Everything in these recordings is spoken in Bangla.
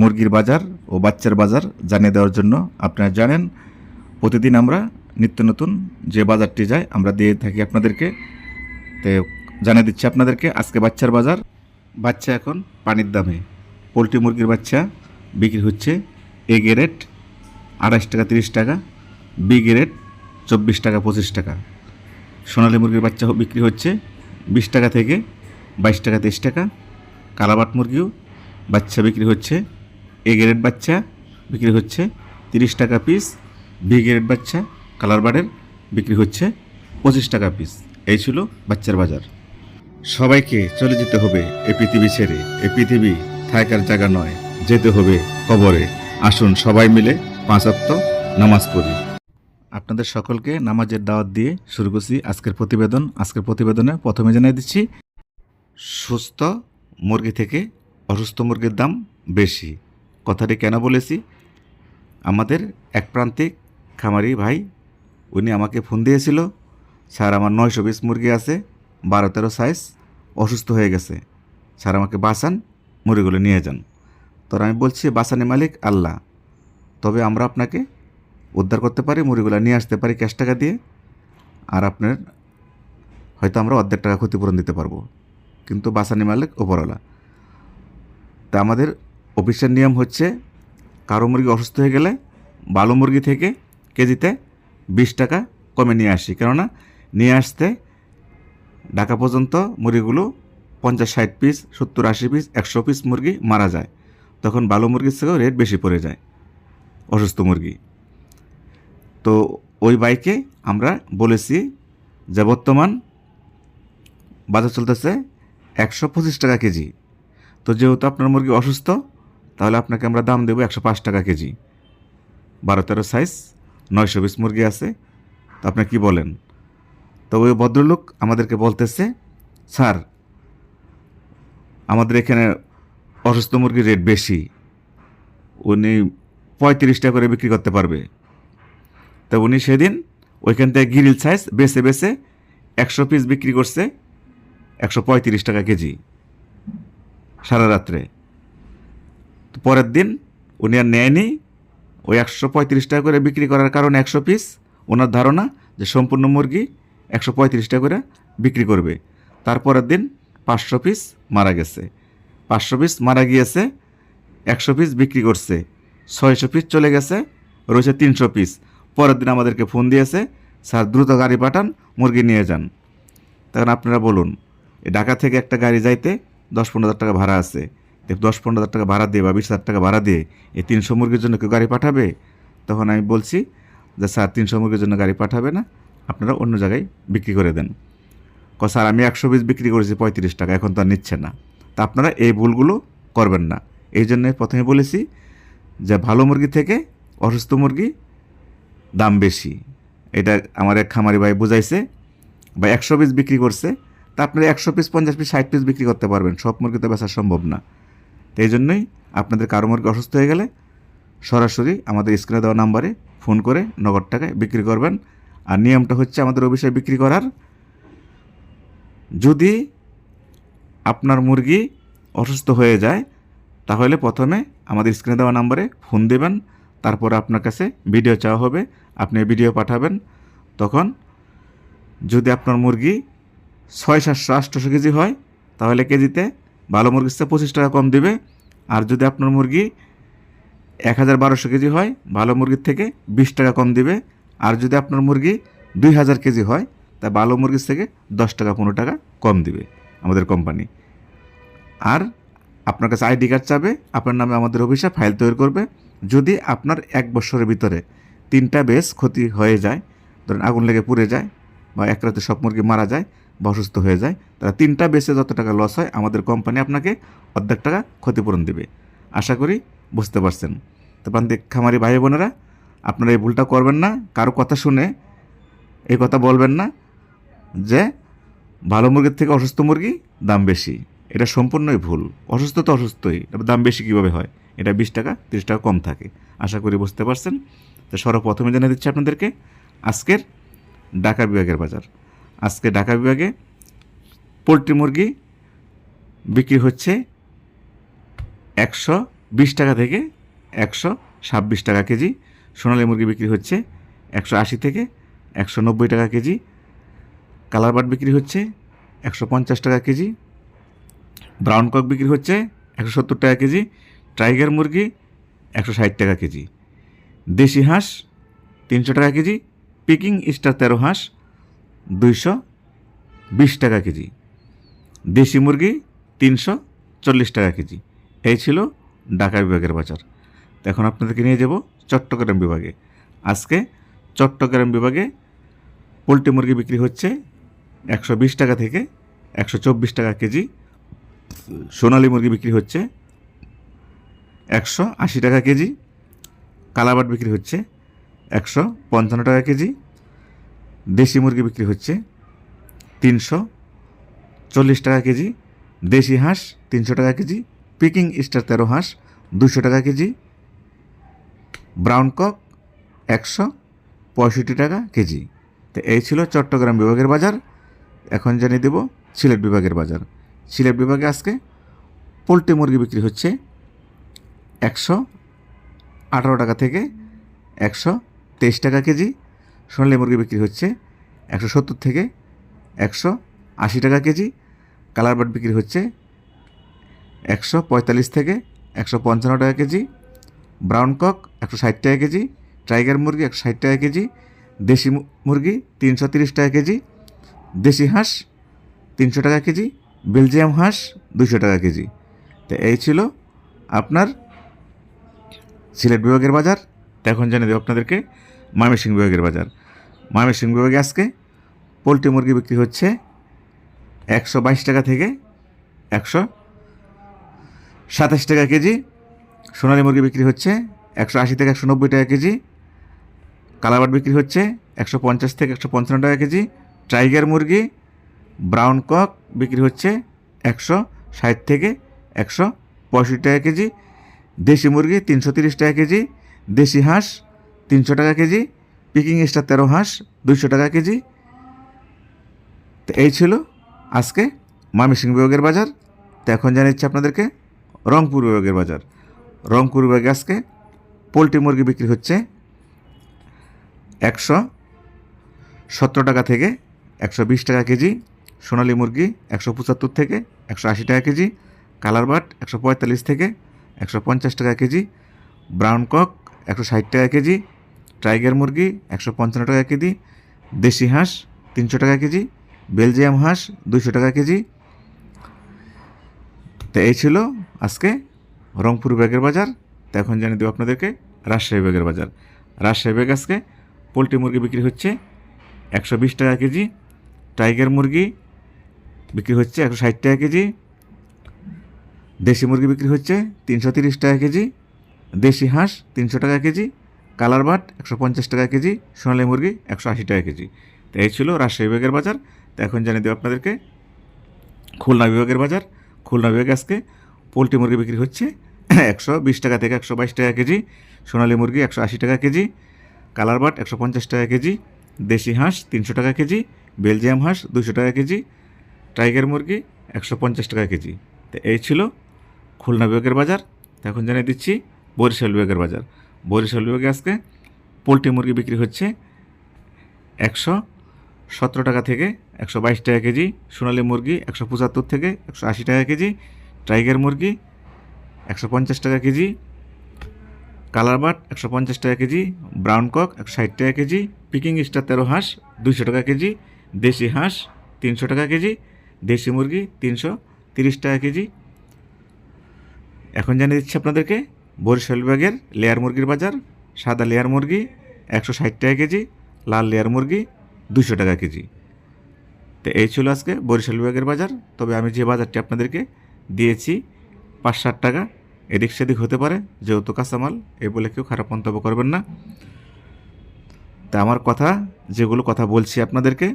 মুরগির বাজার ও বাচ্চার বাজার জানিয়ে দেওয়ার জন্য আপনারা জানেন, প্রতিদিন আমরা নিত্য নতুন যে বাজারটি যায় আমরা দিয়ে থাকি আপনাদেরকে। তো জানিয়ে দিচ্ছি আপনাদেরকে, আজকে বাচ্চার বাজার, বাচ্চা এখন পানির দামে। পোলট্রি মুরগির বাচ্চা বিক্রি হচ্ছে এ গ্রেড আড়াইশ টাকা, তিরিশ টাকা, বি গ্রেড চব্বিশ টাকা, পঁচিশ টাকা। সোনালী মুরগির বাচ্চা বিক্রি হচ্ছে বিশ টাকা থেকে বাইশ টাকা, তেইশ টাকা। কালাবাট মুরগিও বাচ্চা বিক্রি হচ্ছে এ গ্রেড বাচ্চা, বিক্রি হচ্ছে তিরিশ টাকা পিস বি গ্রেড বাচ্চা কালার বার্ডের বিক্রি হচ্ছে পঁচিশ টাকা পিস এই ছিল বাচ্চার বাজার। সবাইকে চলে যেতে হবে এ পৃথিবী ছেড়ে। এ পৃথিবী থাকার জায়গা নয়, যেতে হবে কবরে। আসুন সবাই মিলে পাঁচাত্ত নামাজ পড়ি। আপনাদের সকলকে নামাজের দাওয়াত দিয়ে শুরু করছি আজকের প্রতিবেদন। আজকের প্রতিবেদনে প্রথমে জানিয়ে দিচ্ছি, সুস্থ মুরগি থেকে অসুস্থ মুরগির দাম বেশি। কথাটি কেন বলেছি? আমাদের এক প্রান্তিক খামারি ভাই, উনি আমাকে ফোন দিয়েছিল, স্যার, আমার নয়শো পিস মুরগি আছে, বারো তেরো সাইজ অসুস্থ হয়ে গেছে। স্যার, আমাকে বাঁচান, মুরগিগুলো নিয়ে যান। তো আমি বলছি বাসানি মালিক, আল্লাহ। তবে আমরা আপনাকে উদ্ধার করতে পারি মুড়িগুলো নিয়ে আসতে পারি ক্যাশ টাকা দিয়ে, আর আপনার হয়তো আমরা অর্ধেক টাকা ক্ষতিপূরণ দিতে পারব। কিন্তু বাসানি মালিক ওপরওয়ালা তা আমাদের অফিসের নিয়ম হচ্ছে কারও মুরগি অসুস্থ হয়ে গেলে ভালো মুরগি থেকে কেজিতে বিশ টাকা কমে নিয়ে আসি। কেননা নিয়ে আসতে ঢাকা পর্যন্ত মুরগিগুলো পঞ্চাশ, ষাট পিস, সত্তর, আশি পিস, একশো পিস মুরগি মারা যায়। তখন ভালো মুরগির থেকেও রেট বেশি পড়ে যায় অসুস্থ মুরগি। তো ওই বাইকে আমরা বলেছি যে বর্তমান বাজার চলতেছে একশো পঁচিশ টাকা কেজি। তো যেহেতু আপনার মুরগি অসুস্থ তাহলে আপনাকে আমরা দাম দেবো একশো পাঁচ টাকা কেজি। বারো তেরো সাইজ নয়শো পিস মুরগি আছে। তো আপনি কি বলেন? তো ওই ভদ্রলোক আমাদেরকে বলতেছে, স্যার, আমাদের এখানে অসুস্থ মুরগির রেট বেশি। উনি পঁয়ত্রিশ টাকা করে বিক্রি করতে পারবে। তো উনি সেদিন ওইখান থেকে গিরিল সাইজ বেছে বেছে একশো পিস বিক্রি করছে, একশো পঁয়ত্রিশ টাকা কেজি। সারা রাত্রে। পরের দিন উনি আর নেয়নি। ওই একশো পঁয়ত্রিশ টাকা করে বিক্রি করার কারণে একশো পিস। ওনার ধারণা যে সম্পূর্ণ মুরগি একশো পঁয়ত্রিশ টাকা করে বিক্রি করবে। তারপরের দিন পাঁচশো পিস মারা গেছে। পাঁচশো পিস মারা গিয়েছে, একশো পিস বিক্রি করছে, ছয়শো পিস চলে গেছে, রয়েছে তিনশো পিস। পরের দিন আমাদেরকে ফোন দিয়েছে, স্যার, দ্রুত গাড়ি পাঠান, মুরগি নিয়ে যান। তখন আপনারা বলুন ঢাকা থেকে একটা গাড়ি যাইতে দশ পনেরো হাজার টাকা ভাড়া আছে। দশ পনেরো হাজার টাকা ভাড়া দিয়ে বা বিশ হাজার টাকা ভাড়া দিয়ে এই তিনশো মুরগির জন্য কেউ গাড়ি পাঠাবে? তখন আমি বলছি, যে স্যার, তিনশো মুরগির জন্য গাড়ি পাঠাবে না, আপনারা অন্য জায়গায় বিক্রি করে দেন। ক স্যার, আমি একশো পিস বিক্রি করেছি, পঁয়ত্রিশ টাকা, এখন তো আর নিচ্ছে না। তা আপনারা এই ভুলগুলো করবেন না। এই জন্যে প্রথমে বলেছি যে, ভালো মুরগি থেকে অসুস্থ মুরগি দাম বেশি। এটা আমার এক খামারি ভাই বুঝাইছে, বা একশো পিস বিক্রি করছে, তা আপনারা একশো পিস, পঞ্চাশ পিস, ষাট পিস বিক্রি করতে পারবেন। সব মুরগি তো বেচা সম্ভব না। এই জন্যই আপনাদের কারও মুরগি অসুস্থ হয়ে গেলে সরাসরি আমাদের স্ক্রিনে দেওয়া নাম্বারে ফোন করে নগদ টাকায় বিক্রি করবেন। আর নিয়মটা হচ্ছে আমাদের অফিসে বিক্রি করার। যদি আপনার মুরগি অসুস্থ হয়ে যায়, তাহলে প্রথমে আমাদের স্ক্রিনে দেওয়া নাম্বারে ফোন দেবেন, তারপর আপনার কাছে ভিডিও চাওয়া হবে, আপনি ভিডিও পাঠাবেন। তখন যদি আপনার মুরগি ছয় সাতশো আটশোশো কেজি হয়, তাহলে কেজিতে ভালো মুরগির চেয়ে পঁচিশ টাকা কম দিবে। আর যদি আপনার মুরগি এক হাজার বারোশো কেজি হয়, ভালো মুরগির থেকে বিশ টাকা কম দিবে। আর যদি আপনার মুরগি দুই হাজার কেজি হয়, তা ভালো মুরগির থেকে দশ টাকা, পনেরো টাকা কম দিবে আমাদের কোম্পানি আর আপনার কাছে আইডি কার্ড চাবে, আপনার নামে আমাদের অফিসে ফাইল তৈরি করবে। যদি আপনার এক বছরের ভিতরে তিনটা বেশ ক্ষতি হয়ে যায়, ধরেন আগুন লেগে পুড়ে যায় বা এক রাতে সব মুরগি মারা যায় বা অসুস্থ হয়ে যায়। তারা তিনটা বেসে যত টাকা লস হয়, আমাদের কোম্পানি আপনাকে অর্ধেক টাকা ক্ষতিপূরণ দেবে। আশা করি বুঝতে পারছেন। তো প্রান্তিক খামারি ভাই বোনেরা, আপনারা এই ভুলটা করবেন না। কারও কথা শুনে এই কথা বলবেন না যে ভালো মুরগির থেকে অসুস্থ মুরগি দাম বেশি। এটা সম্পূর্ণই ভুল। অসুস্থ তো অসুস্থই দাম বেশি কীভাবে হয়? এটা বিশ টাকা, তিরিশ টাকা কম থাকে। আশা করি বুঝতে পারছেন। তো সর্বপ্রথমে জানিয়ে দিচ্ছি আপনাদেরকে, আজকের ঢাকা বিভাগের বাজার। আজকে ঢাকা বিভাগে পোলট্রি মুরগি বিক্রি হচ্ছে একশো বিশ টাকা থেকে একশো ছাব্বিশ টাকা কেজি। সোনালী মুরগি বিক্রি হচ্ছে একশো আশি থেকে একশো নব্বই টাকা কেজি। কালার বাট বিক্রি হচ্ছে একশো পঞ্চাশ টাকা কেজি। ব্রাউন কক বিক্রি হচ্ছে একশো সত্তর টাকা কেজি। টাইগার মুরগি একশো ষাট টাকা কেজি। দেশি হাঁস তিনশো টাকা কেজি। পিকিং স্টার তেরো হাঁস দুইশো বিশ টাকা কেজি। দেশি মুরগি তিনশো চল্লিশ টাকা কেজি। এই ছিল ঢাকা বিভাগের বাজার। এখন আপনাদেরকে নিয়ে যাব চট্টগ্রাম বিভাগে। আজকে চট্টগ্রাম বিভাগে পোলট্রি মুরগি বিক্রি হচ্ছে একশো বিশ টাকা থেকে একশো চব্বিশ টাকা কেজি। সোনালী মুরগি বিক্রি হচ্ছে একশো আশি টাকা কেজি। কালাবাট বিক্রি হচ্ছে একশো পঞ্চান্ন টাকা কেজি। দেশি মুরগি বিক্রি হচ্ছে তিনশো চল্লিশ টাকা কেজি, দেশি হাঁস তিনশো টাকা কেজি, পিকিং স্টার তেরো হাঁস দুশো টাকা কেজি, ব্রাউন কক একশো পঁয়ষট্টি টাকা কেজি। তো এই ছিল চট্টগ্রাম বিভাগের বাজার। এখন জানিয়ে দেব সিলেট বিভাগের বাজার। সিলেট বিভাগে আজকে পোলট্রি মুরগি বিক্রি হচ্ছে একশো আঠারো টাকা থেকে একশো তেইশ টাকা কেজি সোনালী মুরগি বিক্রি হচ্ছে একশো সত্তর থেকে একশো আশি টাকা কেজি। কালার বাট বিক্রি হচ্ছে একশো পঁয়তাল্লিশ থেকে একশো পঞ্চান্ন টাকা কেজি। ব্রাউন কক একশো ষাট টাকা কেজি। টাইগার মুরগি একশো ষাট টাকা কেজি। দেশি মুরগি তিনশো তিরিশ টাকা কেজি। দেশি হাঁস তিনশো টাকা কেজি। বেলজিয়াম হাঁস দুশো টাকা কেজি। তো এই ছিল আপনার সিলেট বিভাগের বাজার। তো এখন জানিয়ে দেবো আপনাদেরকে ময়মনসিংহ বিভাগের বাজার। ময়মনসিংহ বিভাগে আজকে পোলট্রি মুরগি বিক্রি হচ্ছে একশো বাইশ টাকা থেকে একশো সাতাশ টাকা কেজি, সোনালী মুরগি বিক্রি হচ্ছে একশো আশি থেকে একশো নব্বই টাকা কেজি, কালাবাট বিক্রি হচ্ছে একশো পঞ্চাশ থেকে একশো পঞ্চান্ন টাকা কেজি, টাইগার মুরগি, ব্রাউন কক বিক্রি হচ্ছে একশো ষাট থেকে একশো পঁয়ষট্টি টাকা কেজি, দেশি মুরগি তিনশো তিরিশ টাকা কেজি, দেশি হাঁস তিনশো টাকা কেজি পিকিং স্টার তেরো হাঁস, দুইশো টাকা কেজি। তো এই ছিল আজকে ময়মনসিংহ বিভাগের বাজার। তো এখন জানাচ্ছি আপনাদেরকে, রংপুর বিভাগের বাজার। রংপুর বিভাগে আজকে পোলট্রি মুরগি বিক্রি হচ্ছে একশো সতেরো টাকা থেকে একশো বিশ টাকা কেজি, সোনালী মুরগি একশো পঁচাত্তর থেকে একশো আশি টাকা কেজি, কালার বাট একশো পঁয়তাল্লিশ থেকে একশো পঞ্চাশ টাকা কেজি, ব্রাউন কক একশো ষাট টাকা কেজি টাইগার মুরগি একশো পঞ্চান্ন টাকা কেজি, দেশি হাঁস তিনশো টাকা কেজি, বেলজিয়াম হাঁস দুশো টাকা কেজি। তো এই ছিল আজকে রংপুর ব্যাগের বাজার। তো এখন জানিয়ে দেবো আপনাদেরকে রাজশাহী ব্যাগের বাজার। রাজশাহী ব্যাগ আজকে পোলট্রি মুরগি বিক্রি হচ্ছে একশো বিশ টাকা কেজি, টাইগার মুরগি বিক্রি হচ্ছে একশো ষাট টাকা কেজি, দেশি মুরগি বিক্রি হচ্ছে তিনশো তিরিশ টাকা কেজি, দেশি হাঁস তিনশো টাকা কেজি কালার বাট একশো পঞ্চাশ টাকা কেজি, সোনালী মুরগি একশো আশি টাকা কেজি। তো এই ছিল রাজশাহী বিভাগের বাজার। তো এখন জানিয়ে দেবো আপনাদেরকে, খুলনা বিভাগের বাজার। খুলনা বিভাগে আজকে পোলট্রি মুরগি বিক্রি হচ্ছে একশো বিশ টাকা থেকে একশো বাইশ টাকা কেজি, সোনালী মুরগি একশো আশি টাকা কেজি, কালার বাট একশো পঞ্চাশ টাকা কেজি, দেশি হাঁস তিনশো টাকা কেজি, বেলজিয়াম হাঁস দুশো টাকা কেজি, টাইগার মুরগি একশো পঞ্চাশ টাকা কেজি। তো এই ছিল খুলনা বিভাগের বাজার। এখন জানিয়ে দিচ্ছি বরিশাল বিভাগের বাজার। বরিশাল বিভাগে আজকে পোলট্রি মুরগি বিক্রি হচ্ছে একশো সতেরো টাকা থেকে একশো বাইশ টাকা কেজি, সোনালী মুরগি একশো পঁচাত্তর থেকে একশো আশি টাকা কেজি, টাইগার মুরগি একশো পঞ্চাশ টাকা কেজি কালার বাট একশো পঞ্চাশ টাকা কেজি, ব্রাউন কক একশো ষাট টাকা কেজি, পিকিং স্টার তেরো হাঁস দুইশো টাকা কেজি, দেশি হাঁস তিনশো টাকা কেজি, দেশি মুরগি তিনশো তিরিশ টাকা কেজি। এখন জানিয়ে দিচ্ছি আপনাদেরকে বরিশাল বিভাগের লেয়ার মুরগির বাজার, সাদা লেয়ার মুরগি, একশো ষাট টাকা কেজি, লাল লেয়ার মুরগি দুশো টাকা কেজি। তো এই ছিল আজকে বরিশাল বিভাগের বাজার। তবে আমি যে বাজারটি আপনাদেরকে দিয়েছি পাঁচ ষাট টাকা, এদিক সেদিক হতে পারে, যেহেতু কাঁচামাল এই বলে কেউ খারাপ মন্তব্য করবেন না। তা আমার কথা, যেগুলো কথা বলছি আপনাদেরকে,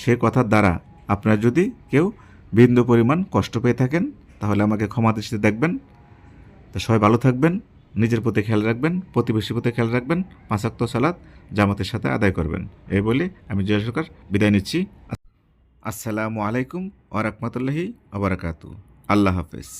সে কথার দ্বারা আপনারা যদি কেউ বিন্দু পরিমাণ কষ্ট পেয়ে থাকেন, তাহলে আমাকে ক্ষমা দৃষ্টিতে দেখবেন। তো সবাই ভালো থাকবেন, নিজের প্রতি খেয়াল রাখবেন, প্রতিবেশীর প্রতি খেয়াল রাখবেন পাঁচাক্ত সালাদ জামাতের সাথে আদায় করবেন। এই বলে আমি জয় সরকার বিদায় নিচ্ছি। আসসালামু আলাইকুম ওরহমতুল্লাহি আবরাকাতু আল্লাহ হাফেজ।